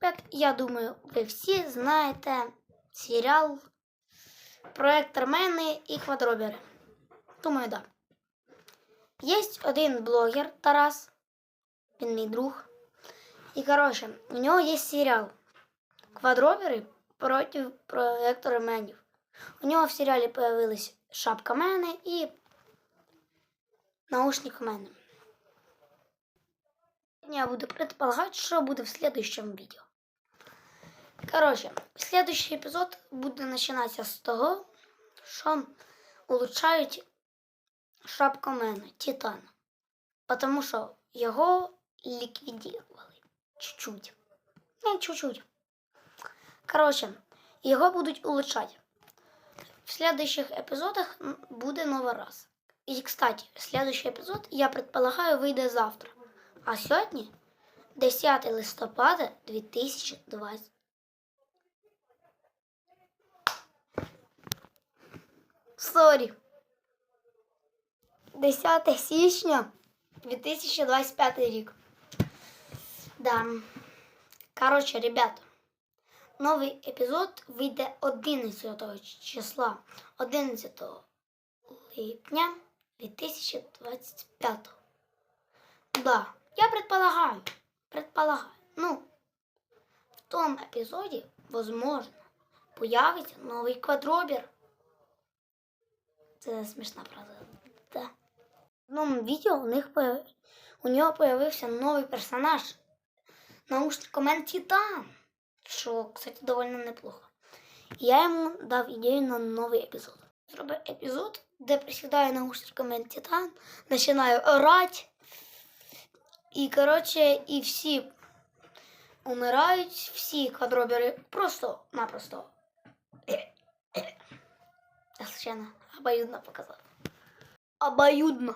25. Я думаю, ви всі знаєте серіал Проект Армени і Квадробери. Думаю, так. Да. Є один блогер Тарас, він мій друг. І коротше, у нього є серіал Квадробери проти проекту Ременів. У нього в серіалі появилась шапка мене і наушник мене. Я буду предполагать, что будет в следующем видео. Короче, следующий эпизод буде начинаться с того, що улучшають шапку мене, Титан. Потому що його ліквідували. Чуть-чуть. Не, чуть-чуть. Короче, його будуть улучшати. В следующих епізодах м, буде нова раса. І, кстати, следующий епізод, я предполагаю, вийде завтра. А сьогодні 10 листопада 2020. Сорі. 10 січня 2025 рік. Да. Короче, ребята, новий епізод вийде 11 числа, 11 липня 2025. Да, я предполагаю, предполагаю. Ну, в том эпизоде, возможно, появится новый квадробер. Це смішна фраза. Да. В одному відео у них у нього появився новий персонаж. Наушник комент Титан. Що, кстати, довольно неплохо. Я йому дав ідею на новий епізод. Зроби епізод, де присідає наушник комент Титан, починаю орати. І, коротше, і всі умирають, всі квадробери просто-напросто. Я случайно обоюдно показав. Обоюдно.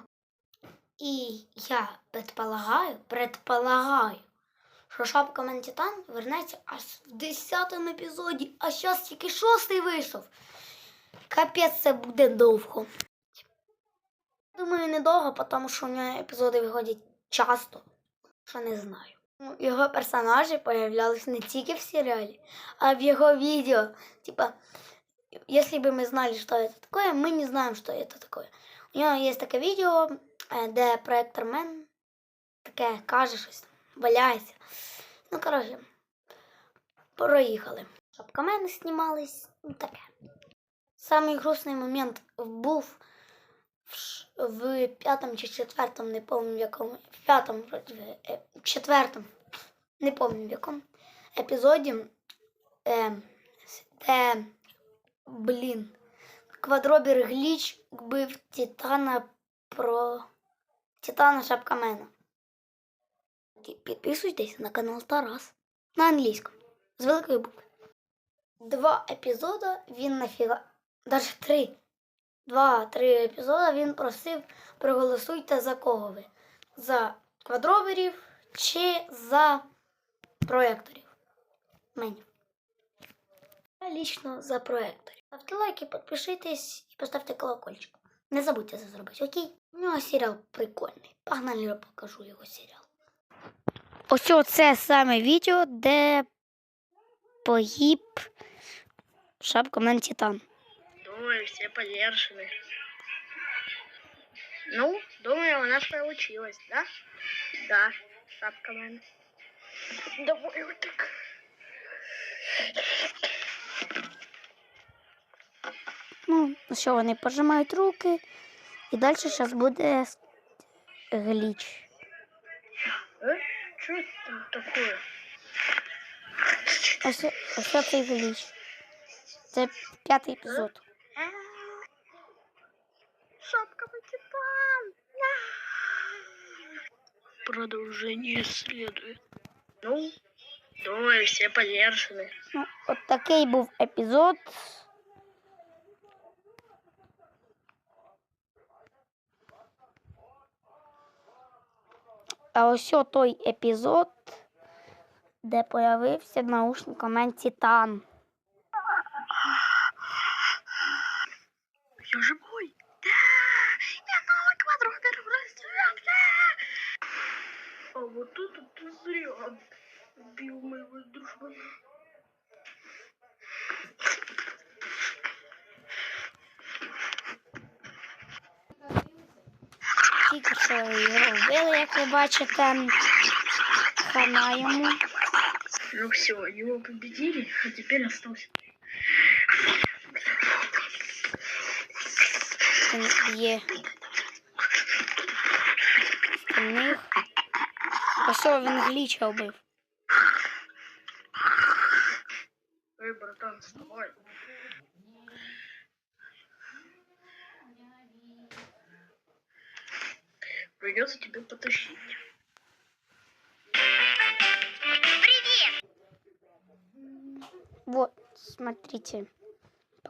І я предполагаю, предполагаю, що шапка Мантитан вернеться аж в 10 епізоді, а зараз тільки шостий вийшов. Капець, це буде довго. Думаю, недовго, тому що у нього епізоди виходять часто, що не знаю. Ну, Його персонажі появлялись не тільки в серіалі, а в його відео. Типа, если бы мы знали, что это такое, мы не знаем, что это такое. У нього є таке відео, е, де проектор Мен таке каже щось, валяється. Ну, коротше, проїхали. Шапка мене знімались, ну таке. Самий грустний момент був в, ш- в п'ятому чи четвертому, не пам'ятаю в якому. В п'ятому, вроді, би, е, в четвертому, не пам'ятаю в якому епізоді, е, де, блін, квадробір гліч бив Титана про Титана Шапкамена. Підписуйтесь на канал Тарас на англійському з великої букви. Два епізоди він нафіга. Навіть три. Два-три епізоди він просив проголосуйте за кого ви. За квадроберів чи за проекторів. Мені. Лично за проекторів. Ставте лайки, підпишитесь і поставте колокольчик. Не забудьте це зробити, окей? У нього серіал прикольний. Погнали, я покажу його серіал. Ось це саме відео, де погиб шапка Титан. Думаю, все подержаны. Ну, думаю, у нас получилось, да? Да, шапка man. Давай так. Ну, що вони пожимають руки. І далі зараз буде гліч. Э? Что это там такое? Ось, ось цей гліч. Це п'ятий епізод. А, Шапка Титан. Продолжение следует. Ну, думаю, все подержаны. Ну, от такий був епізод. А ось той епізод, де появився наушник комент Титан. що його вбили, як ви бачите. Хана йому. Ну все, его победили, а теперь остался. Він б'є остальних. Ось о, він гліча вбив. Эй, братан, вставай. Придется тебе потащить. Вот, смотрите.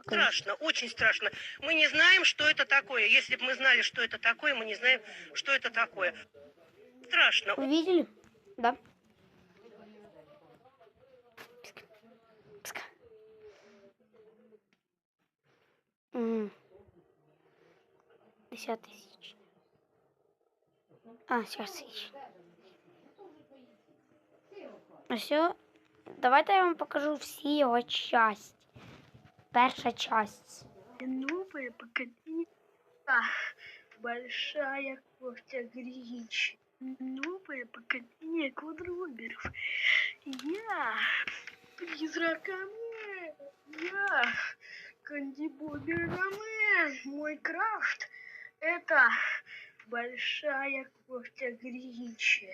Страшно, очень страшно. Мы не знаем, что это такое. Если бы мы знали, что это такое, мы не знаем, что это такое. Страшно. Увидели? Да. Пска. М. 50 тысяч. А, сейчас тысяч. Все. Давайте я вам покажу всі його часті. Перша часть. Новое поколение. А, большая кофта Гринч. Новое поколение квадроберов. Я призраками. Я кандибоберами. Мой крафт это большая кофта Гринча.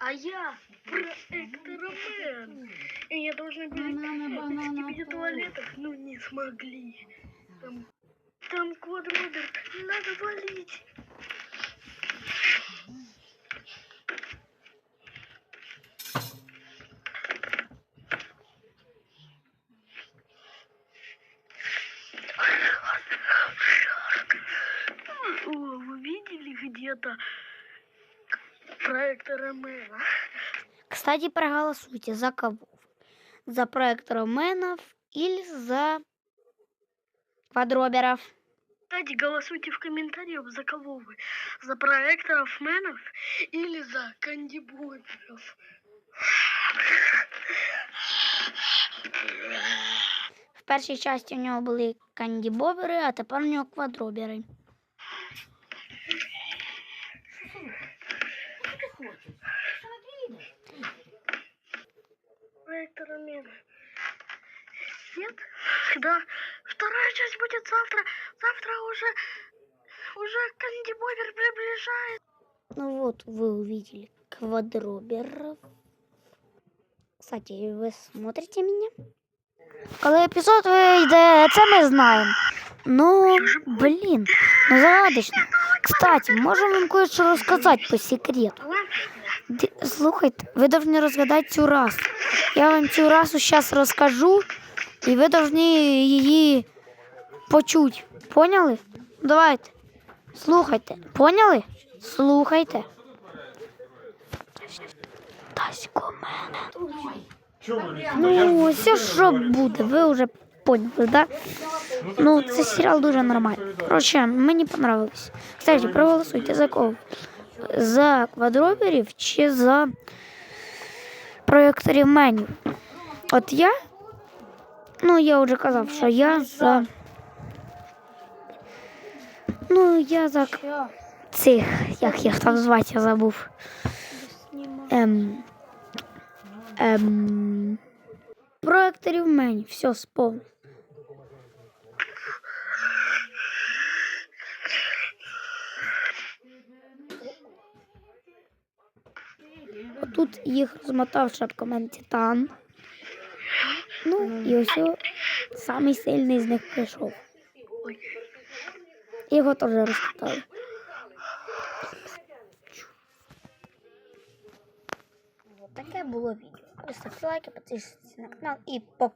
А я проекторомен. И я должен были в туалетах, но не смогли. Там, там квадробер, надо валить. О, вы видели где-то проектора Мэна? Кстати, проголосуйте за кого? За проект Роменов или за квадроберов? Кстати, голосуйте в комментариях, за кого вы. За проекторов Мэнов или за кандибойеров. В першій часті у нього були кандібобери, а тепер у нього квадробери. Проектора Мэна. Нет? Да. Вторая часть будет завтра. Завтра уже... Уже кандибойер приближается. Ну вот, вы увидели квадроберов. Кстати, ви смотрите мене? Коли епізод вийде, це ми знаємо. Ну, блін, ну загадочно. Кстати, можу вам кое-що розказати по секрету. Слухайте, ви повинні розгадати цю расу. Я вам цю расу зараз розкажу, і ви повинні її почути. Поняли? Давайте. Слухайте. Поняли? Слухайте. Тасько мене. Ну, ось що буде, ви вже поняли, да? Ну, це серіал дуже нормальний. Коротше, мені понравилось. Кстати, проголосуйте за кого? За квадроберів чи за проєкторів меню? От я, ну я вже казав, що я за. Ну, я за цих, як їх там звати, я забув. Ем, ем, проєкторів меню, все, сповнив. Тут їх розмотав шапкамен Титан. Ну, і ось самий сильний з них прийшов. Його теж розмотали. Таке було відео. Ставте лайки, підписуйтесь на канал і пока.